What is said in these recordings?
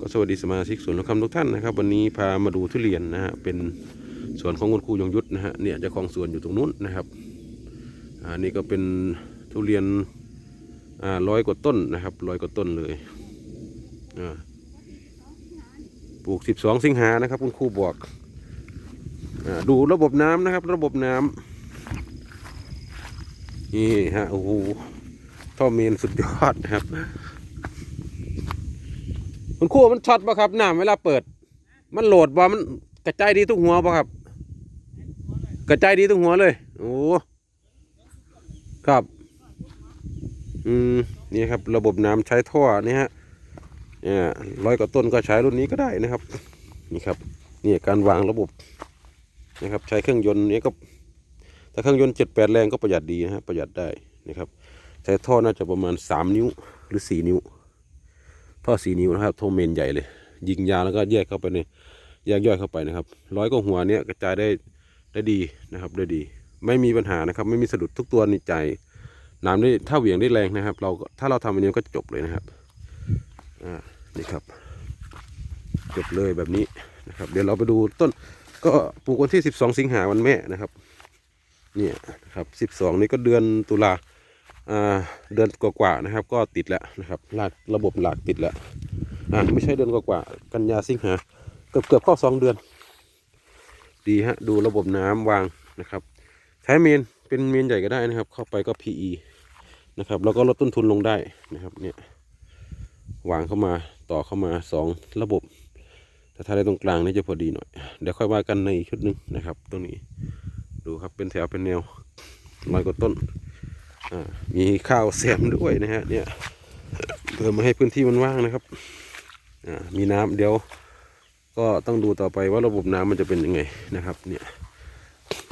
ก็สวัสดีสมาชิกสวนคำทุกท่านนะครับ วันนี้พามาดูทุเรียนนะฮะเป็นสวนของคุณครูยงยุทธนะฮะเนี่ยเจ้าของสวนอยู่ตรงนู้นนะครับอ่านี่ก็เป็นทุเรียนอ่าร้อยกว่าต้นนะครับร้อยกว่าต้นเลยอ่าปลูก 12 สิงหานะครับ คุณครูบอกอาดูระบบน้ำนะครับ ระบบน้ำนี่ฮะโอ้โหท่อเมนสุดยอดนะครับ คุณครูมันช็อตป่ะครับน้ำเวลาเปิด มันโหลดบ่มันกระจายดีทุกหัวป่ะครับ กระจายดีทุกหัวเลย โอ้ครับ อืมนี่ครับ ระบบน้ำใช้ท่อนี่ฮะเนี่ยร้อยกว่าต้นก็ใช้รุ่นนี้ก็ได้นะครับ นี่ครับนี่การวางระบบนะครับ ใช้เครื่องยนต์นี้ก็ถ้าเครื่องยนต์เจ็ดแปดแรงก็ประหยัดดีนะฮะประหยัดได้นะครับ ใช้ท่อน่าจะประมาณสามนิ้วหรือสี่นิ้ว ท่อสีนิ้วนะครับโทเมนใหญ่เลย ยิงยาวแล้วก็แยกเข้าไปในแยกย่อยเข้าไปนะครับ ร้อยกว่าหัวเนี้ยกระจายได้ได้ดีนะครับได้ดี ไม่มีปัญหานะครับ ไม่มีสะดุดทุกตัวในใจน้ำได้ถ้าเหวี่ยงได้แรงนะครับ เราก็ถ้าเราทำอันนี้ก็จบเลยนะครับอ่านี่ครับจบเลยแบบนี้นะครับ เดี๋ยวเราไปดูต้นก็ปลูกวันที่ 12 สิงหาวันแม่นะครับ เนี่ยนะครับ 12 นี่ก็เดือนตุลาอ่า เดือนกว่าๆนะครับ ก็ติดแล้วนะครับหลากระบบหลากติดแล้วอ่าไม่ใช่เดือนกว่าๆกันยาสิงหาเกือบเกือบเข้าสองเดือน ดีฮะดูระบบน้ำวางนะครับใช้เมนเป็นเมนใหญ่ก็ได้นะครับ เข้าไปก็ PE นะครับแล้วก็ลดต้นทุนลงได้นะครับเนี่ยวางเข้ามาต่อเข้ามาสองระบบแต่ถ้าได้ตรงกลางนี่จะพอดีหน่อย เดี๋ยวค่อยว่ากันในอีกชุดหนึ่งนะครับ ตรงนี้ดูครับเป็นแถวเป็นแนวร้อยกว่าต้น มีข้าวแซมด้วยนะฮะเนี่ยเพื่อมาให้พื้นที่มันว่างนะครับมีน้ำเดี๋ยว ก็ต้องดูต่อไปว่าระบบน้ำมันจะเป็นยังไงนะครับ เนี่ย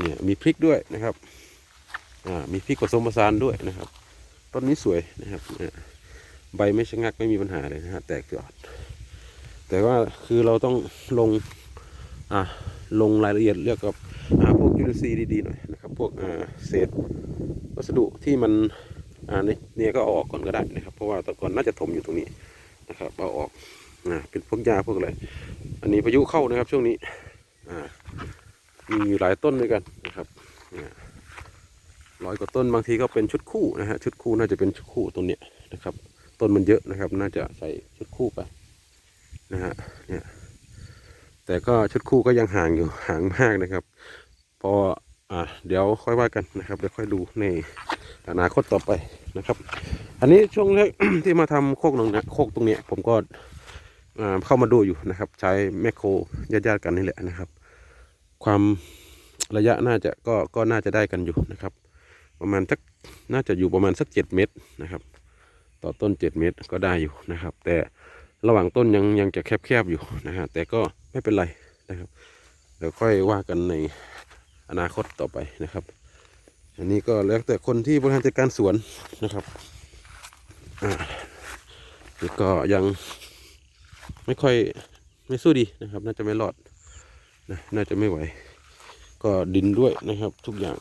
เนี่ยมีพริกด้วยนะครับมีพริกผสมผสานด้วยนะครับ ต้นนี้สวยนะครับใบไม่ชะงักไม่มีปัญหาเลยนะฮะแตกยอด แต่ว่าคือเราต้องลงลงรายละเอียดเรียกกับพวกจุลินทรีย์ดีๆหน่อยนะครับ พวกเศษ วัสดุที่มันอ่าเนี่ยเนี่ยก็เอาออกก่อนก็ได้นะครับ เพราะว่าตะกอนน่าจะถมอยู่ตรงนี้นะครับเอาออกอ่าเป็นพวกหญ้าพวกอะไรอันนี้พายุเข้านะครับช่วงนี้อ่ามีอยู่หลายต้นด้วยกันนะครับนี่ร้อยกว่าต้นบางทีก็เป็นชุดคู่นะฮะชุดคู่น่าจะเป็นชุดคู่ต้นเนี้ยนะครับ ต้นมันเยอะนะครับ น่าจะใส่ชุดคู่ไปนะฮะเนี่ยแต่ก็ชุดคู่ก็ยังห่างอยู่ห่างมากนะครับ พอ เดี๋ยวค่อยว่ากันนะครับเดี๋ยวค่อยดูในอนาคตต่อไปนะครับ อันนี้ช่วงแรกที่มาทำโคกตรงนี้โคกตรงเนี้ยผมก็เข้ามาดูอยู่นะครับ ใช้แมคโครญาติๆกันนี่แหละนะครับ ความระยะน่าจะก็ก็น่าจะได้กันอยู่นะครับ ประมาณสักน่าจะอยู่ประมาณสักเจ็ดเมตรนะครับ ต่อต้นเจ็ดเมตรก็ได้อยู่นะครับ แต่ระหว่างต้นยังยังจะแคบๆอยู่นะฮะแต่ก็ไม่เป็นไรนะครับเดี๋ยวค่อยว่ากันใน อนาคตต่อไปนะครับ อันนี้ก็แล้วแต่คนที่บริหารจัดการสวนนะครับอ่าแล้วก็ยังไม่ค่อยไม่สู้ดีนะครับ น่าจะไม่รอดนะน่าจะไม่ไหว ก็ดินด้วยนะครับ ทุกอย่าง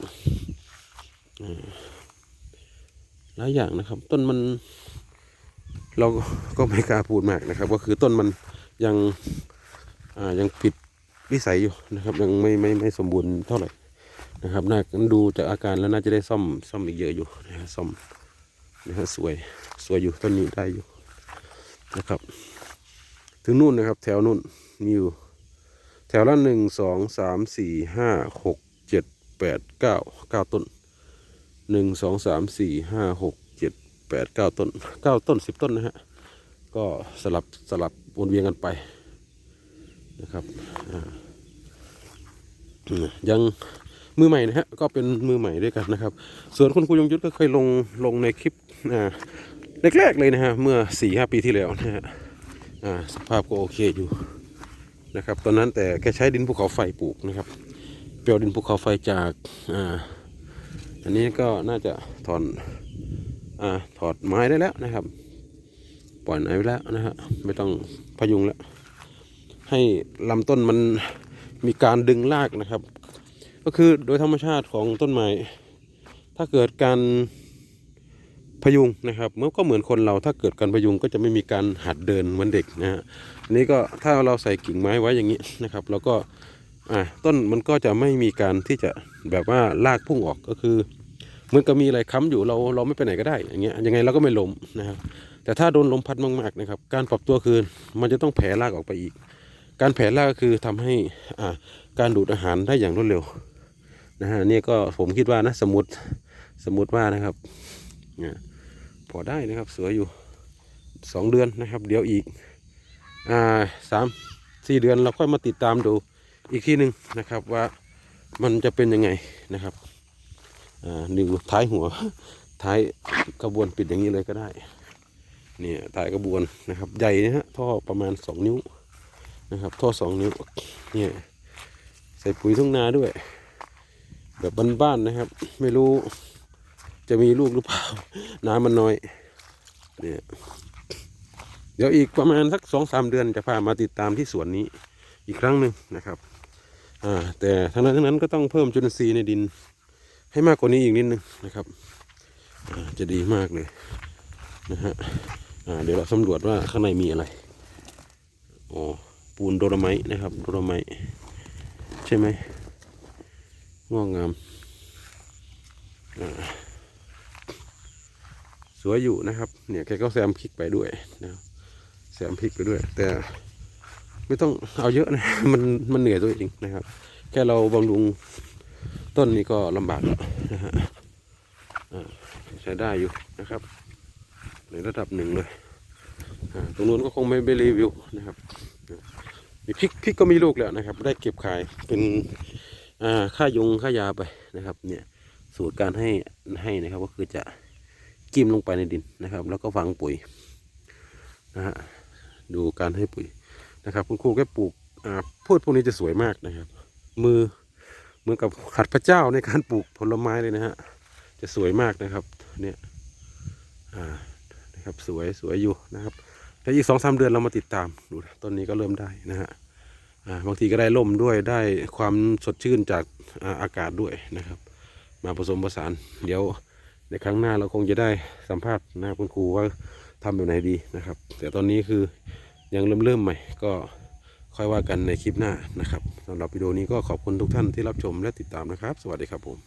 หลายอย่างนะครับ ต้นมัน เราก็ไม่กล้าพูดมากนะครับ ก็คือต้นมันยังยังผิด วิสัยอยู่นะครับยังไม่ไม่ไม่สมบูรณ์เท่าไหร่นะครับน่าดูจากอาการแล้วน่าจะได้ซ่อมซ่อมอีกเยอะอยู่นะฮะซ่อมนะฮะสวยสวยอยู่ต้นนี้ได้อยู่นะครับ ถึงนู่นนะครับ แถวนู่นมีอยู่แถวละหนึ่งสองสามสี่ห้าหกเจ็ดแปดเก้าเก้าต้นหนึ่งสองสามสี่ห้าหกเจ็ดแปดเก้าต้นเก้าต้นสิบต้นนะฮะก็สลับสลับวนเวียนกันไป นะครับยังมือใหม่นะฮะก็เป็นมือใหม่ด้วยกันนะครับ ส่วนคุณครูยงยุทธก็เคยลงลงในคลิปแรกๆเลยนะฮะเมื่อสี่ห้าปีที่แล้วนะฮะสภาพก็โอเคอยู่นะครับตอนนั้นแต่แกใช้ดินภูเขาไฟปลูกนะครับเปลวดินภูเขาไฟจากอ่าอันนี้ก็น่าจะถอนอ่าถอดไม้ได้แล้วนะครับ ปล่อยไม้ไว้แล้วนะฮะไม่ต้องพยุงแล้ว ให้ลำต้นมันมีการดึงรากนะครับ ก็คือโดยธรรมชาติของต้นไม้ถ้าเกิดการพยุงนะครับมันก็เหมือนคนเราถ้าเกิดการพยุงก็จะไม่มีการหัดเดินเหมือนเด็กนะฮะอันนี้ก็ถ้าเราใส่กิ่งไม้ไว้อย่างนี้นะครับแล้วก็อ่าต้นมันก็จะไม่มีการที่จะแบบว่าลากพุ่งออกก็คือเหมือนกับมีอะไรค้ำอยู่เราเราไม่ไปไหนก็ได้อย่างเงี้ยยังไงเราก็ไม่ล้มนะครับแต่ถ้าโดนลมพัดมากๆนะครับ การปรับตัวคือมันจะต้องแผ่รากออกไปอีก การแผ่รากก็คือทำให้การดูดอาหารได้อย่างรวดเร็วนะฮะนี่ก็ผมคิดว่านะสมมติสมมติว่านะครับเนี่ยพอได้นะครับสวยอยู่สองเดือนนะครับ เดี๋ยวอีกอ่าสามสี่เดือนเราค่อยมาติดตามดูอีกทีหนึ่งนะครับว่ามันจะเป็นยังไงนะครับอ่าดูท้ายหัว ท้ายกระบวนปิดอย่างนี้เลยก็ได้เนี่ยถ่ายกระบวนนะครับใหญ่นะฮะท่อประมาณสองนิ้ว นะครับ ท่อสองนิ้วเนี่ยใส่ปุ๋ยทุ่งนาด้วย แบบบ้านๆนะครับ ไม่รู้จะมีลูกหรือเปล่า น้ำมันน้อยเนี่ยเดี๋ยวอีกประมาณสักสองสามเดือนจะพามาติดตามที่สวนนี้อีกครั้งหนึ่งนะครับอ่าแต่ทั้งนั้นทั้งนั้นก็ต้องเพิ่มจุลินทรีย์ในดิน ให้มากกว่านี้อีกนิดนึงนะครับจะดีมากเลยนะฮะเดี๋ยวเราสำรวจว่าข้างในมีอะไร โอ้ ปูนโดรไมต์นะครับ โดรไมต์ใช่ไหมงอกงามสวยอยู่นะครับ เนี่ยแกก็แซมพริกไปด้วยนะแซมพริกไปด้วย แต่ไม่ต้องเอาเยอะนะมันมันเหนื่อยตัวเองนะครับ แค่เราบำรุงต้นนี้ก็ลำบากแล้วนะฮะใช้ได้อยู่นะครับ ในระดับหนึ่งเลยตรงนู้นก็คงไม่ไปรีวิวนะครับ พริกพริกก็มีลูกแล้วนะครับ ได้เก็บขายเป็นค่ายงค่ายาไปนะครับเนี่ยสูตรการให้ให้นะครับ ก็คือจะจิ้มลงไปในดินนะครับ แล้วก็ฝังปุ๋ยนะฮะดูการให้ปุ๋ยนะครับ คุณครูแกปลูกพืชพวกนี้จะสวยมากนะครับ มือเหมือนกับขัดพระเจ้าในการปลูกผลไม้เลยนะฮะจะสวยมากนะครับเนี่ยอ่านะครับสวยสวยอยู่นะครับ แต่อีกสองสามเดือนเรามาติดตามดูนะต้นนี้ก็เริ่มได้นะฮะบางทีก็ได้ล่มด้วยได้ความสดชื่นจากอากาศด้วยนะครับ มาผสมผสาน เดี๋ยวในครั้งหน้าเราคงจะได้สัมภาษณ์นะครับคุณครูว่าทำแบบไหนดีนะครับ แต่ตอนนี้คือยังเริ่มเริ่มใหม่ก็ค่อยว่ากันในคลิปหน้านะครับสำหรับวิดีโอนี้ก็ขอบคุณทุกท่านที่รับชมและติดตามนะครับ สวัสดีครับผม